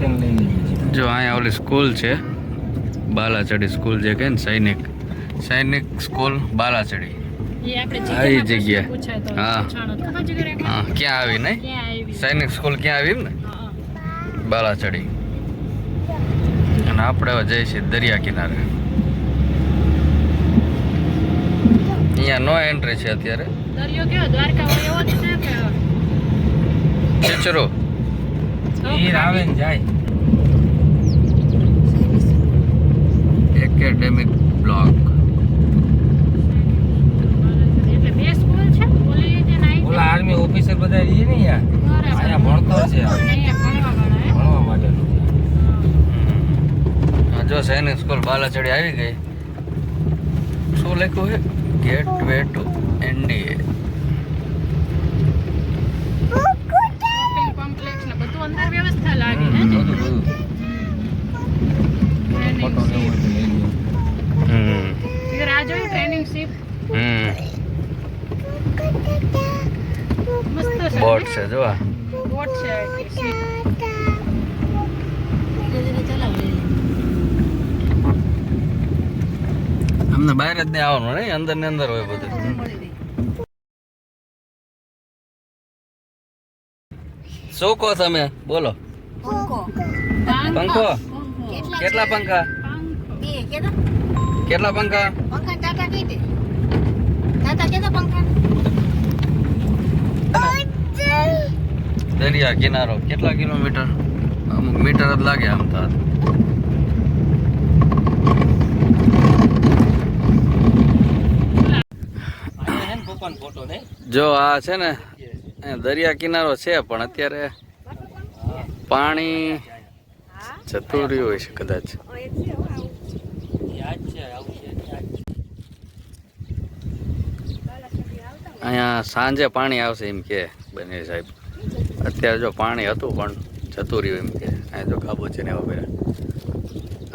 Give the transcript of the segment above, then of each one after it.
જો અહીંયા ઓલી સ્કૂલ છે બાલાચડી સ્કૂલ જે કહે ને સૈનિક સૈનિક સ્કૂલ બાલાચડી. એ આપણે આ ઈ જીકેમાં જગ્યા. પ્રશ્ન પૂછાય તો હા. કે? હા ક્યાં આવી નહીં? સૈનિક સ્કૂલ ક્યાં આવી ને. બાલાચડી. અને આપણે હવે જઈએ છીએ દરિયા કિનારે. અહીંયા નો એન્ટ્રી છે અત્યારે. દરિયો કેવો? દ્વારકા હોય એવો છે કે ચીચરો. ઈર આવે ને જાય. એકેડેમિક બ્લોક એટલે બે સ્કૂલ છે? ઓલી આર્મી ઓફિસર બધા રહીએ ને યાર. અહીંયા ભણતર છે. ભણવા માટેનું જો સૈનિક સ્કૂલ બાલાચડી આવી ગઈ. શું લખ્યું છે? Gateway to NDA shopping complex ને બધું અંદર વ્યવસ્થા લાગી હે ને? બધું બધું Training ફોટો લેવો હોય ship. તો લઈ લ્યો. હમ ઈગર આ જોયું ટ્રેનિંગ શિપ હમ મસ્ત છે બોટ છે જો આ. બોટ છે અમને બહાર જ નહીં આવવાનું નહીં? અંદર ને અંદર હોય બધું શું કહો તમે? બોલો. પંખો. કેટલા પંખા? પંખો. કેટલા પંખા? દરિયા કિનારો કેટલા કિલોમીટર? અમુક મીટર જ લાગે આમ તો જો આ છે ને દરિયા કિનારો છે, પણ અત્યારે પાણી જતું રહ્યું હોય છે કદાચ યાદ છે આવું છે યાદ છે. અહીંયા સાંજે પાણી આવશે એમ કે બને સાહેબ. અત્યારે જો પાણી હતું પણ જતું રહ્યું એમ કે. અહીંયા જો ખાબો છે ને એવા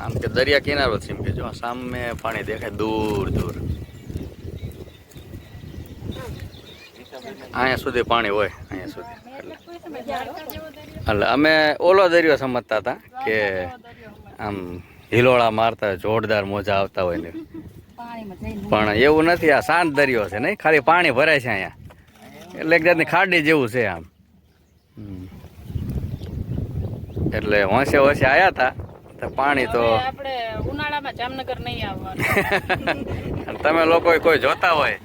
આમ કે દરિયા કિનારો છે એમ કે જો, સામે પાણી દેખાય દૂર દૂર. અહીંયા સુધી પાણી હોય, અહીંયા સુધી. એટલે અમે ઓલો દરિયો સમજતા હતા કે આમ હિલોળા મારતા, જોરદાર મોજા આવતા હોય ને. પણ એવું નથી આ શાંત દરિયો છે નહીં? ખાલી પાણી ભરાય છે અહીંયા. એટલે એક જાતની ખાડી જેવું છે આમ. એટલે હોંશે હોંશે આવ્યા હતા તો પાણી તો આપણે ઉનાળામાં જામનગર નહીં આવવાનું. તમે લોકો કોઈ જોતા હોય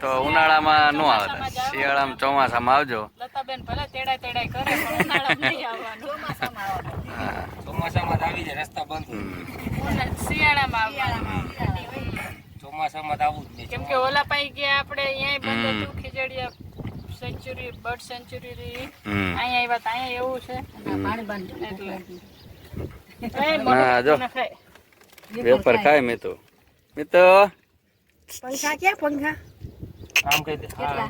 તો ઉનાળામાં ન આવતા શિયાળામાં ચોમાસામાં આવજો. લતાબેન ભલે તેડાય તેડાય કરે પણ ઉનાળામાં નહીં આવવાનું. ચોમાસામાં આવી જાય રસ્તા બંધ. હોય. હમ. ઉના- શિયાળામાં આવવાનું. ચોમાસામાં આવું જ નહીં કેમ કે ઓલા પાઈ ગયા આપણે અહીંયા બંધ હતું ખીજડીયા સેન્ચુરી બર્ડ સેન્ચુરી રહી અહીંયા આવ્યા તો અહીંયા એવું છે. એટલે. એ ના, જો. મને ખાય. વેફર ખાય મિતુ મિતુ આમ કહી દે હા.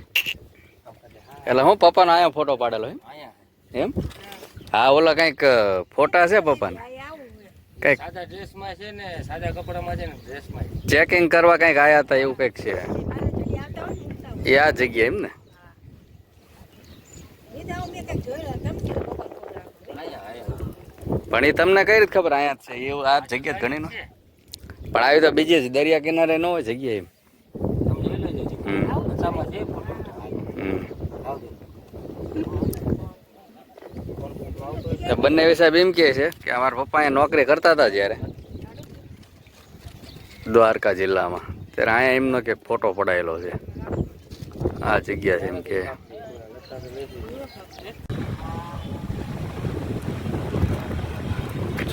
એટલે હું પપ્પાનો અહીંયા ફોટો પાડેલો એમ અહીંયા એમ? હા ઓલા કંઈક ફોટા છે પપ્પાના? કંઈક. સાદા ડ્રેસમાં છે ને સાદા કપડામાં છે ને ડ્રેસમાં ચેકિંગ કરવા કંઈક આયા હતા એવું કંઈક છે. એ આ જગ્યા એમ ને? પણ એ તમને કઈ રીતે ખબર અહીંયા જ છે. એવું આ જગ્યા જ ઘણી નો પણ આવી તો બીજી જ દરિયા કિનારે ન હોય જગ્યા એમ તમે જોઈ લેજો હમ. નકશામાં છે ફોટો હમ. આવજો તો બંને સાહેબ એમ કહે છે કે અમારા પપ્પા અહીંયા નોકરી કરતા હતા જ્યારે. દ્વારકા જિલ્લામાં. ત્યારે અહીંયા એમનો કે ફોટો પડાયેલો છે. આ જગ્યા છે એમ કે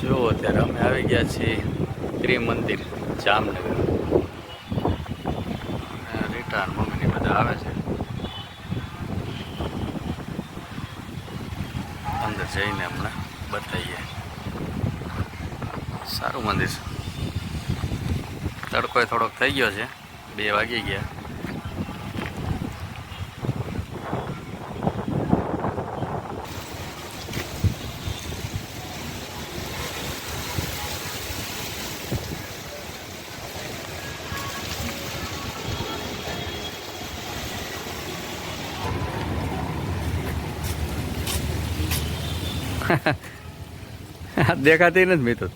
જો અત્યારે અમે આવી ગયા છીએ ત્રિમંદિર, જામનગર. રિટર્ન મમ્મીની બધા આવે છે અંદર જઈને હમણાં બતાવીએ. સારું મંદિર તડકો થોડોક થઈ ગયો છે. બે વાગી ગયા. દેખાતી નથી મિત્રો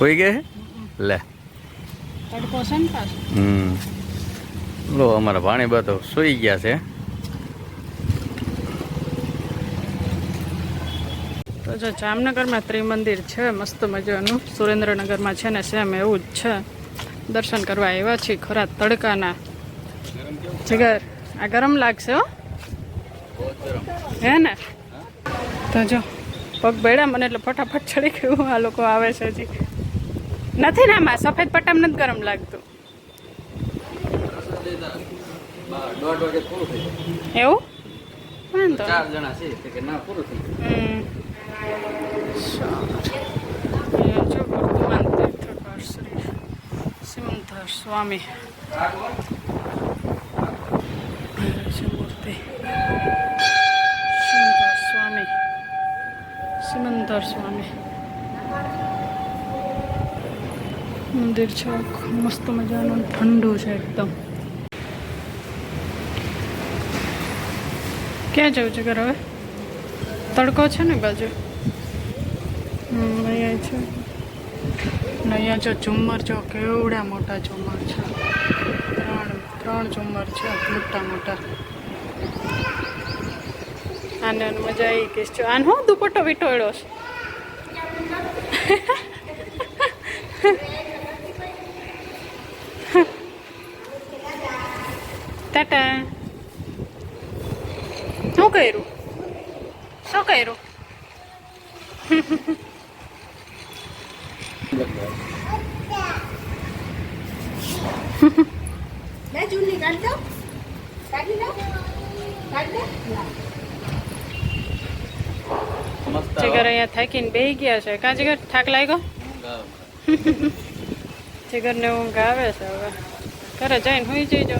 હોઈ ગઈ લે. હમ. લો અમારા પાણી બધો સૂઈ ગયા છે. તો જો જામનગરમાં ત્રિમંદિર છે મસ્ત મજાનું. સુરેન્દ્રનગરમાં છે ને સેમ એવું જ છે. દર્શન કરવા આવ્યા છીએ ખરા તડકાના. જીગર આ ગરમ લાગશે હો. હે ને? તો જો, પગ બેડા મને એટલે ફટાફટ ચડી ગયું. આ લોકો આવે છે હજી. નથી ને આમાં? સફેદ પટ્ટામ નથી ગરમ લાગતું. એવું? વાંધો ચાર જણા સ્વામી સિમંદર સ્વામી સિમંદર સ્વામી મંદિર છે મસ્ત મજાનું ઠંડુ છે એકદમ ક્યાં જવું છે ઘર હવે તડકો છે ને બાજુ અહીંયા છે ને અહીંયા જો ઝુમ્મર જો કેવડા મોટા ઝુમ્મર છે ત્રણ ત્રણ ઝુમ્મર છે મોટા મોટા આને મજા આવી ગઈ છે. આને હું દુપટ્ટો વીટોળ્યો છે? ટાટા. શું કર્યું? શું કર્યું? લે ચૂંટણી કાઢ દો. જીગર અહીંયા થાકીને બેહી ગયા છે. કાં જીગર થાક લાગ્યો? જીગરને ઊંઘ આવે છે હવે. ઘરે જઈને હુઈ જઈજો.